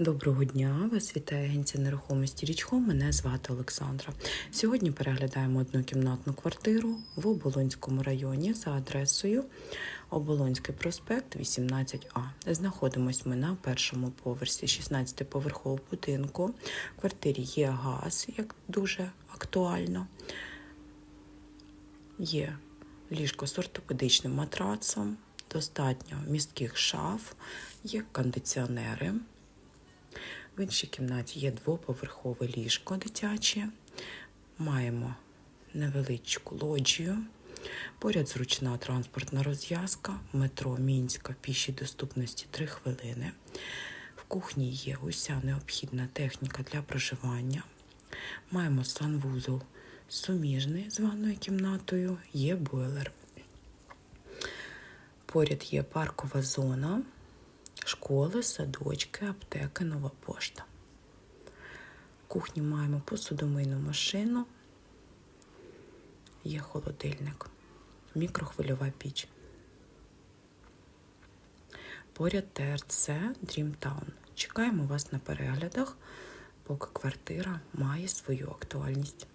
Доброго дня, вас вітає агенція нерухомості Річко. Мене звати Олександра. Сьогодні переглядаємо однокімнатну квартиру в Оболонському районі за адресою Оболонський проспект 18А. Знаходимось ми на першому поверсі 16-поверхового будинку. В квартирі є газ, як дуже актуально. Є ліжко з ортопедичним матрацом, достатньо містких шаф, є кондиціонери. В іншій кімнаті є двоповерхове ліжко дитяче. Маємо невеличку лоджію. Поряд зручна транспортна розв'язка, метро Мінська, пішій доступності 3 хвилини. В кухні є уся необхідна техніка для проживання. Маємо санвузол суміжний з ванною кімнатою, є бойлер. Поряд є паркова зона, школи, садочки, аптеки, нова пошта. В кухні маємо посудомийну машину, є холодильник, мікрохвильова піч. Поряд ТРЦ Дрімтаун. Чекаємо вас на переглядах, поки квартира має свою актуальність.